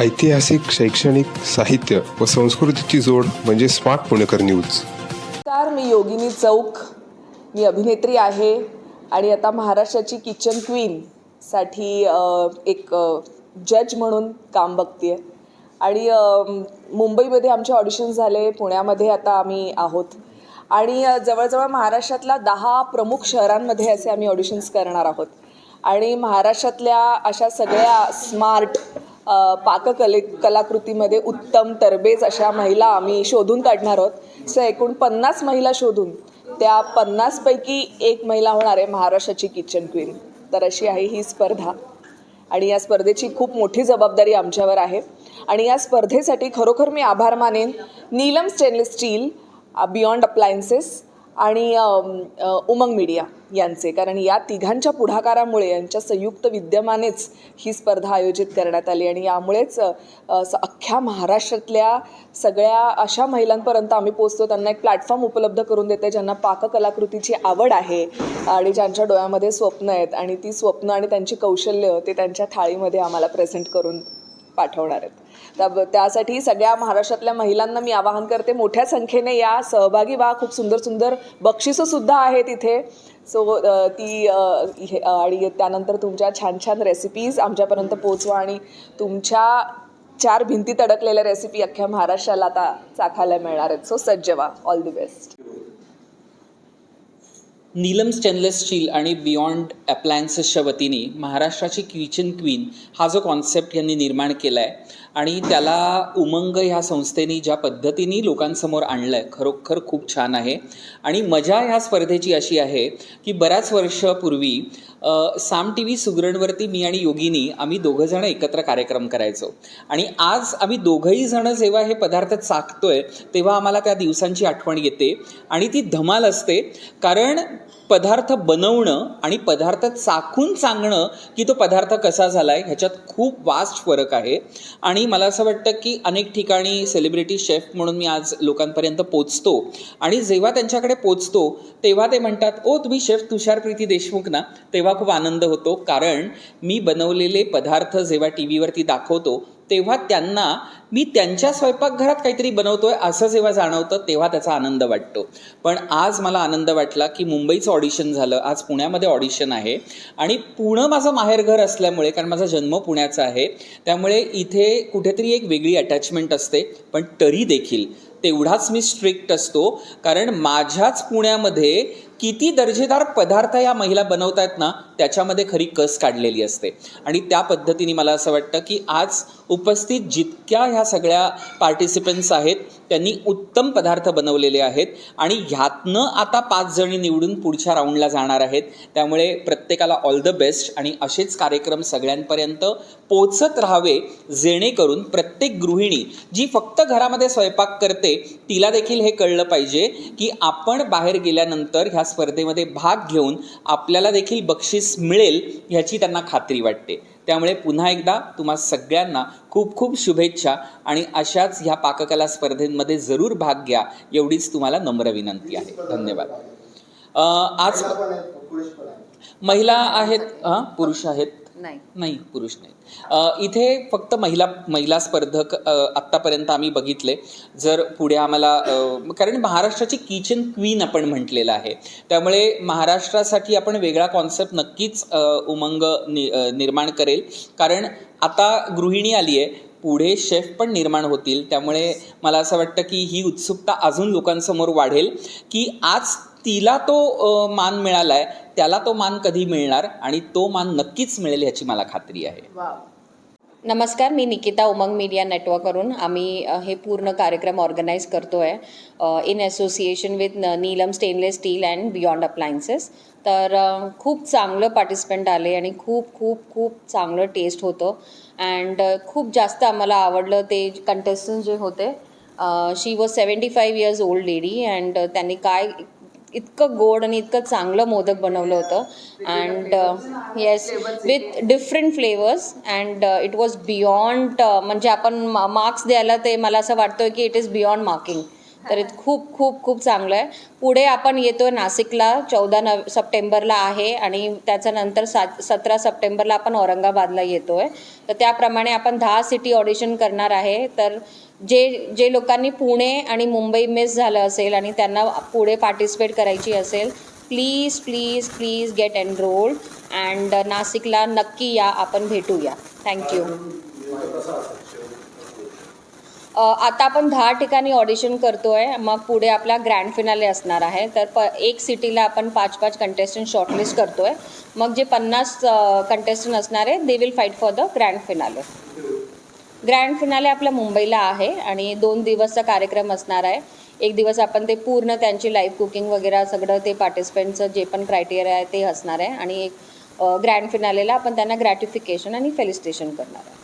ऐतिहासिक शैक्षणिक साहित्य व संस्कृतीची जोड म्हणजे स्मार्ट पुणेकर न्यूज. नमस्कार मी योगिनी चौक. मी अभिनेत्री आहे आणि आता महाराष्ट्राची किचन क्वीनसाठी एक जज म्हणून काम बघते आणि मुंबईमध्ये आमचे ऑडिशन झाले पुण्यामध्ये आता आम्ही आहोत. आणि जवळजवळ महाराष्ट्रातल्या दहा प्रमुख शहरांमध्ये असे आम्ही ऑडिशन्स करणार आहोत. आणि महाराष्ट्रातल्या अशा सगळ्या स्मार्ट पाककले कलाकृतीमध्ये उत्तम तरबेज अशा महिला आम्ही शोधून काढणार आहोत. सो एकूण पन्नास महिला शोधून त्या पन्नासपैकी एक महिला होणार आहे महाराष्ट्राची किचन क्वीन तर अशी आहे ही स्पर्धा. आणि या स्पर्धेची खूप मोठी जबाबदारी आमच्यावर आहे. आणि या स्पर्धेसाठी खरोखर मी आभार मानेन Neelam stainless steel beyond appliances आणि उमंग मीडिया यांचे. कारण या तिघांच्या पुढाकारामुळे यांच्या संयुक्त विद्यमानेच ही स्पर्धा आयोजित करण्यात आली. आणि यामुळेच अख्ख्या महाराष्ट्रातल्या सगळ्या अशा महिलांपर्यंत आम्ही पोचतो त्यांना एक प्लॅटफॉर्म उपलब्ध करून देते ज्यांना पाककलाकृतीची आवड आहे आणि ज्यांच्या डोळ्यामध्ये स्वप्न आहेत. आणि ती स्वप्न आणि त्यांची कौशल्य ते त्यांच्या थाळीमध्ये आम्हाला प्रेझेंट करून पाठवणार आहेत. त्या त्यासाठी सगळ्या महाराष्ट्रातल्या महिलांना मी आवाहन करते मोठ्या संख्येने या सहभागी व्हा. खूप सुंदर सुंदर बक्षिसंसुद्धा आहेत इथे. सो ती हे- आणि त्यानंतर तुमच्या छान छान रेसिपीज आमच्यापर्यंत पोचवा आणि तुमच्या चार भिंतीत अडकलेल्या रेसिपी अख्ख्या महाराष्ट्राला आता चाखायला मिळणार आहेत. सो सज्ज व्हा. All the best Neelam stainless steel आणि बियॉन्ड अप्लायन्सेसच्या वतीने महाराष्ट्राची किचन क्वीन हा जो कॉन्सेप्ट यांनी निर्माण केला आहे आणि त्याला उमंग ह्या संस्थेने ज्या पद्धतीने लोकांसमोर आणलं आहे खरोखर खूप छान आहे. आणि मजा ह्या स्पर्धेची अशी आहे की बऱ्याच वर्षापूर्वी साम टी व्ही सुगरणवरती मी आणि योगिनी आम्ही दोघंजणं एकत्र कार्यक्रम करायचो. आणि आज आम्ही दोघंही जणं जेव्हा हे पदार्थ चाकतोय तेव्हा आम्हाला त्या दिवसांची आठवण येते आणि ती धमाल असते. कारण पदार्थ बनवणं आणि पदार्थ चाखून सांगणं की तो पदार्थ कसा झाला आहे ह्याच्यात खूप वास्ट फरक आहे. आणि मला असं वाटतं की अनेक ठिकाणी सेलिब्रिटी शेफ म्हणून मी आज लोकांपर्यंत पोचतो. आणि जेव्हा त्यांच्याकडे पोचतो तेव्हा ते म्हणतात ओ तुम्ही शेफ तुषार प्रीती देशमुख ना? तेव्हा खूप आनंद होतो. कारण मी बनवलेले पदार्थ जेव्हा टी व्हीवरती दाखवतो तेव्हा त्यांना मी त्यांच्या स्वयंपाकघरात काहीतरी बनवतोय असं जेव्हा जाणवतं तेव्हा त्याचा आनंद वाटतो. पण आज मला आनंद वाटला की मुंबईचं ऑडिशन झालं. आज पुण्यामध्ये ऑडिशन आहे. आणि पुणं माझं माहेरघर असल्यामुळे कारण माझा जन्म पुण्याचा आहे त्यामुळे इथे कुठेतरी एक वेगळी अटॅचमेंट असते. पण तरी देखील तेवढाच मी स्ट्रिक्ट असतो. कारण माझ्याच पुण्यामध्ये किती दर्जेदार पदार्थ या महिला बनवतायत आहेत ना त्याच्यामध्ये खरी कस काढलेली असते. आणि त्या पद्धतीने मला असं वाटतं की आज उपस्थित जितक्या ह्या सगळ्या पार्टिसिपंट्स आहेत त्यांनी उत्तम पदार्थ बनवलेले आहेत आणि ह्यातनं आता पाच जणी निवडून पुढच्या राऊंडला जाणार आहेत. त्यामुळे प्रत्येकाला ऑल द बेस्ट आणि असेच कार्यक्रम सगळ्यांपर्यंत पोचत राहावे जेणेकरून प्रत्येक गृहिणी जी फक्त घरामध्ये स्वयंपाक करते तिला देखील हे कळलं पाहिजे की आपण बाहेर गेल्यानंतर ह्या स्पर्धेमध्ये भाग घेऊन आपल्याला देखील बक्षीस मिळेल ह्याची त्यांना खात्री वाटते. त्यामुळे पुन्हा एकदा तुम्हा सगळ्यांना खूप खूप शुभेच्छा आणि अशाच ह्या पाककला स्पर्धेमध्ये जरूर भाग घ्या एवढीच तुम्हाला नम्र विनंती आहे. धन्यवाद. आज महिला आहेत हां पुरुष आहेत. नाही. नाही पुरुष नाहीत. इथे फक्त महिला महिला स्पर्धक आत्तापर्यंत आम्ही बघितले. जर पुढे आम्हाला कारण महाराष्ट्राची किचन क्वीन आपण म्हटलेलं आहे. त्यामुळे महाराष्ट्रासाठी आपण वेगळा कॉन्सेप्ट नक्कीच उमंग नि निर्माण करेल. कारण आता गृहिणी आली आहे पुढे शेफ पण निर्माण होतील. त्यामुळे मला असं वाटतं की ही उत्सुकता अजून लोकांसमोर वाढेल की आज तिला तो मान मिळाला आहे त्याला तो मान कधी मिळणार आणि तो मान नक्कीच मिळेल ह्याची मला खात्री आहे. नमस्कार मी निकिता उमंग मीडिया नेटवर्कवरून. आम्ही हे पूर्ण कार्यक्रम ऑर्गनाईज करतो आहे in association with Neelam stainless steel and beyond appliances. तर खूप चांगलं पार्टिसिपंट आले आणि खूप खूप खूप चांगलं टेस्ट होतं. अँड खूप जास्त आम्हाला आवडलं ते कंटेस्टंट जे होते. She was seventy five years old lady and त्यांनी काय इतकं गोड आणि इतकं चांगलं मोदक बनवलं होतं. And yes with different flavours and it was beyond म्हणजे आपण मार्क्स द्यायला ते मला असं वाटतं की इट इज बियॉन्ड मार्किंग तर खूप खूप खूप चांगलं आहे. पुढे आपण येतो आहे नाशिकला चौदा नव सप्टेंबरला आहे आणि त्याच्यानंतर सात सतरा सप्टेंबरला आपण औरंगाबादला येतो आहे तर त्याप्रमाणे आपण दहा सिटी ऑडिशन करणार आहे. तर जे जे लोकांनी पुणे आणि मुंबई मिस झालं असेल आणि त्यांना पुढे पार्टिसिपेट करायची असेल please please please get enrolled and नाशिकला नक्की या आपण भेटूया. थँक्यू आता आपण दहा ठिकाणी ऑडिशन करतो आहे मग पुढे आपला ग्रँड फिनाले असणार आहे. तर प एक सिटीला आपण पाच पाच कंटेस्टंट शॉर्टलिस्ट करतो आहे मग जे पन्नास कंटेस्टंट असणार आहे they will fight for the grand finale grand finale आपल्या मुंबईला आहे आणि दोन दिवसचा कार्यक्रम असणार आहे. एक दिवस आपण ते पूर्ण त्यांची लाईव्ह कुकिंग वगैरे सगळं ते पार्टिसिपेंटचं जे पण क्रायटेरिया आहे ते असणार आहे. आणि एक ग्रँड फिनालेला आपण त्यांना ग्रॅटिफिकेशन आणि फेलिस्टेशन करणार आहे.